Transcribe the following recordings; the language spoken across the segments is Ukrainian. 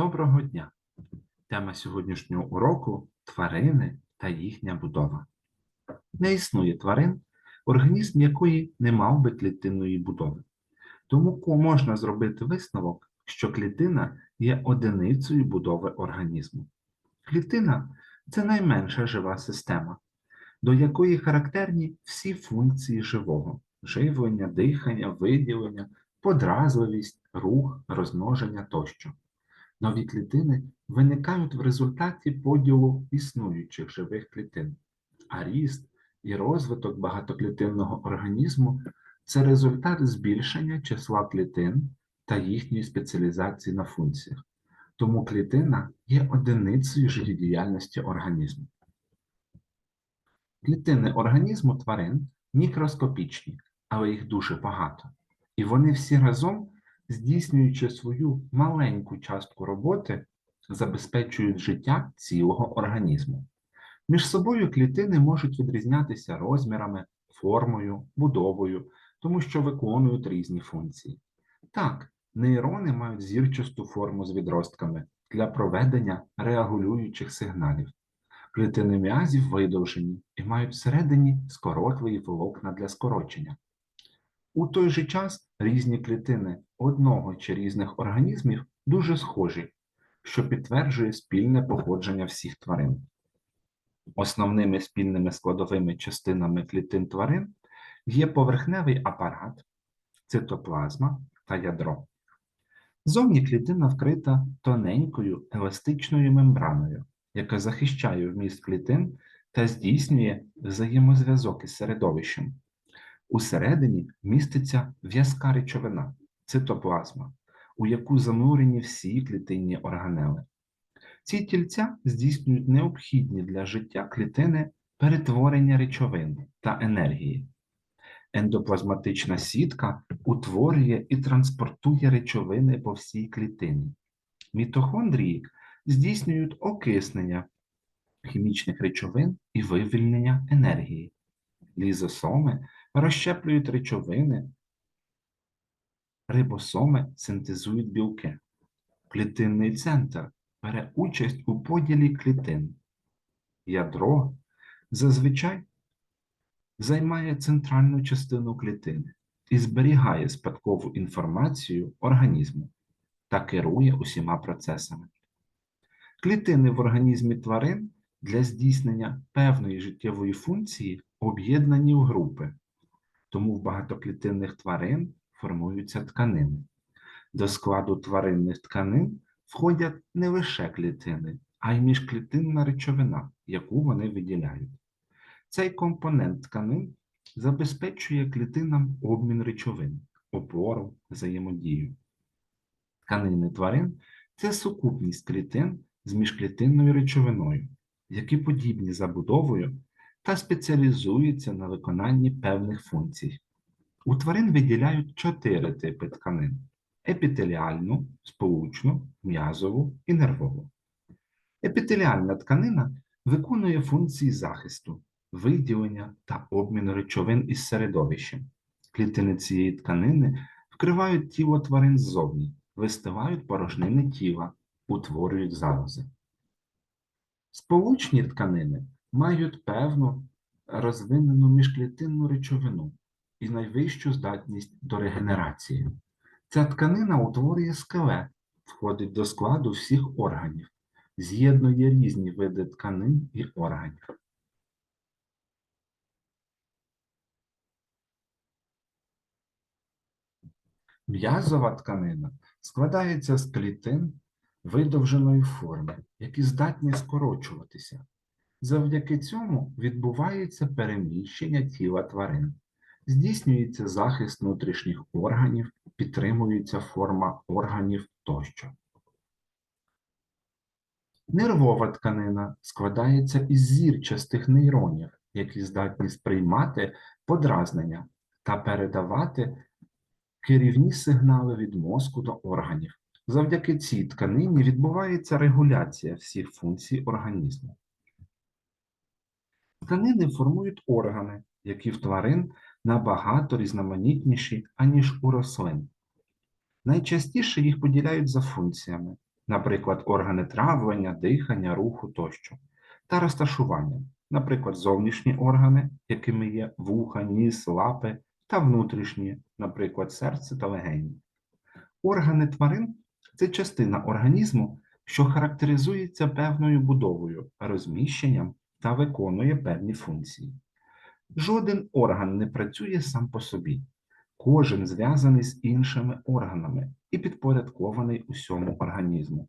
Доброго дня! Тема сьогоднішнього уроку тварини та їхня будова. Не існує тварин, організм якої не мав би клітинної будови. Тому можна зробити висновок, що клітина є одиницею будови організму. Клітина це найменша жива система, до якої характерні всі функції живого: живлення, дихання, виділення, подразливість, рух, розмноження тощо. Нові клітини виникають в результаті поділу існуючих живих клітин, а ріст і розвиток багатоклітинного організму це результат збільшення числа клітин та їхньої спеціалізації на функціях. Тому клітина є одиницею життєдіяльності організму. Клітини організму тварин мікроскопічні, але їх дуже багато. І вони всі разом, здійснюючи свою маленьку частку роботи, забезпечують життя цілого організму. Між собою клітини можуть відрізнятися розмірами, формою, будовою, тому що виконують різні функції. Так, нейрони мають зірчасту форму з відростками для проведення реагулюючих сигналів. Клітини м'язів видовжені і мають всередині скоротливі волокна для скорочення. У той же час різні клітини одного чи різних організмів дуже схожі, що підтверджує спільне походження всіх тварин. Основними спільними складовими частинами клітин тварин є поверхневий апарат, цитоплазма та ядро. Зовні клітина вкрита тоненькою еластичною мембраною, яка захищає вміст клітин та здійснює взаємозв'язок із середовищем. Усередині міститься в'язка речовина цитоплазма, у яку занурені всі клітинні органели. Ці тільця здійснюють необхідні для життя клітини перетворення речовин та енергії. Ендоплазматична сітка утворює і транспортує речовини по всій клітині. Мітохондрії здійснюють окиснення хімічних речовин і вивільнення енергії. Лізосоми розщеплюють речовини, рибосоми синтезують білки. Клітинний центр бере участь у поділі клітин. Ядро зазвичай займає центральну частину клітини і зберігає спадкову інформацію організму та керує усіма процесами. Клітини в організмі тварин для здійснення певної життєвої функції об'єднані в групи, тому в багатоклітинних тварин формуються тканини. До складу тваринних тканин входять не лише клітини, а й міжклітинна речовина, яку вони виділяють. Цей компонент тканин забезпечує клітинам обмін речовин, опору, взаємодію. Тканини тварин це сукупність клітин з міжклітинною речовиною, які подібні забудовою та спеціалізуються на виконанні певних функцій. У тварин виділяють чотири типи тканин: епітеліальну, сполучну, м'язову і нервову. Епітеліальна тканина виконує функції захисту, виділення та обміну речовин із середовищем. Клітини цієї тканини вкривають тіло тварин ззовні, вистилають порожнини тіла, утворюють залози. Сполучні тканини мають певну розвинену міжклітинну речовину і найвищу здатність до регенерації. Ця тканина утворює скелет, входить до складу всіх органів, з'єднує різні види тканин і органів. М'язова тканина складається з клітин видовженої форми, які здатні скорочуватися. Завдяки цьому відбувається переміщення тіла тварин, здійснюється захист внутрішніх органів, підтримується форма органів тощо. Нервова тканина складається із зірчастих нейронів, які здатні сприймати подразнення та передавати керівні сигнали від мозку до органів. Завдяки цій тканині відбувається регуляція всіх функцій організму. Тканини формують органи, які в тварин набагато різноманітніші, аніж у рослин. Найчастіше їх поділяють за функціями наприклад, органи травлення, дихання, руху тощо, та розташування, наприклад, зовнішні органи, якими є вуха, ніс, лапи, та внутрішні, наприклад, серце та легені. Органи тварин це частина організму, що характеризується певною будовою, розміщенням та виконує певні функції. Жоден орган не працює сам по собі. Кожен зв'язаний з іншими органами і підпорядкований усьому організму.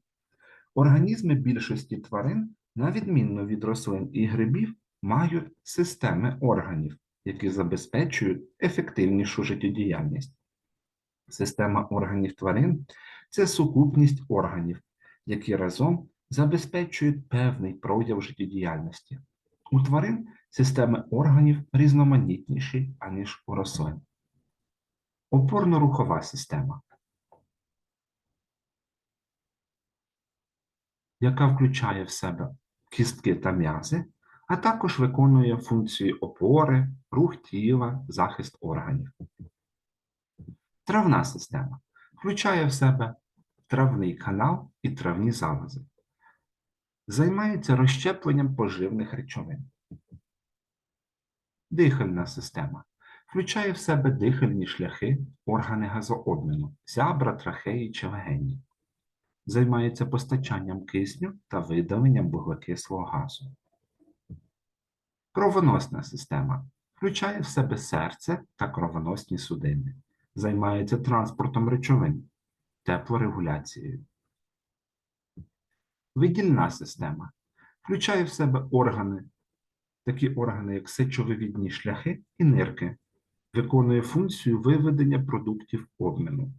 Організми більшості тварин, на відмінно від рослин і грибів, мають системи органів, які забезпечують ефективнішу життєдіяльність. Система органів тварин це сукупність органів, які разом забезпечують певний прояв життєдіяльності. У тварин системи органів різноманітніші, аніж у рослин. Опорно-рухова система, яка включає в себе кістки та м'язи, а також виконує функції опори, рух тіла, захист органів. Травна система включає в себе травний канал і травні залози. Займається розщепленням поживних речовин. Дихальна система включає в себе дихальні шляхи, органи газообміну, зябра, трахеї чи легені. Займається постачанням кисню та видаленням вуглекислого газу. Кровоносна система включає в себе серце та кровоносні судини. Займається транспортом речовин, теплорегуляцією. Видільна система. Включає в себе органи, такі органи, як сечовивідні шляхи і нирки, виконує функцію виведення продуктів обміну.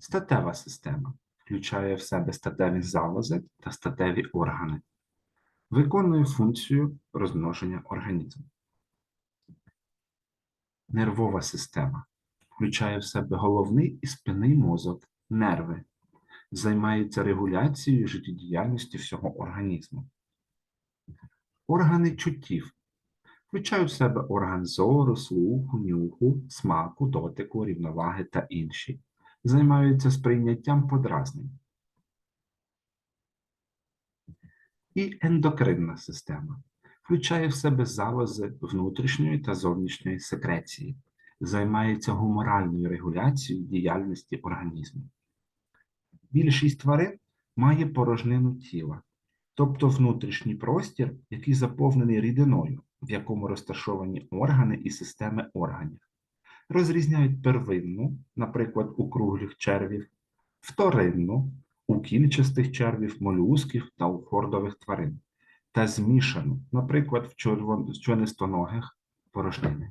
Статева система. Включає в себе статеві залози та статеві органи, виконує функцію розмноження організму. Нервова система. Включає в себе головний і спинний мозок, нерви, займається регуляцією життєдіяльності всього організму. Органи чуттів включають в себе орган зору, слуху, нюху, смаку, дотику, рівноваги та інші. Займаються сприйняттям подразнень. І ендокринна система включає в себе залози внутрішньої та зовнішньої секреції, займається гуморальною регуляцією діяльності організму. Більшість тварин має порожнину тіла, тобто внутрішній простір, який заповнений рідиною, в якому розташовані органи і системи органів. Розрізняють первинну, наприклад, у круглих червів, вторинну у кільчастих червів, молюсків та у хордових тварин, та змішану, наприклад, в членистоногих порожнини.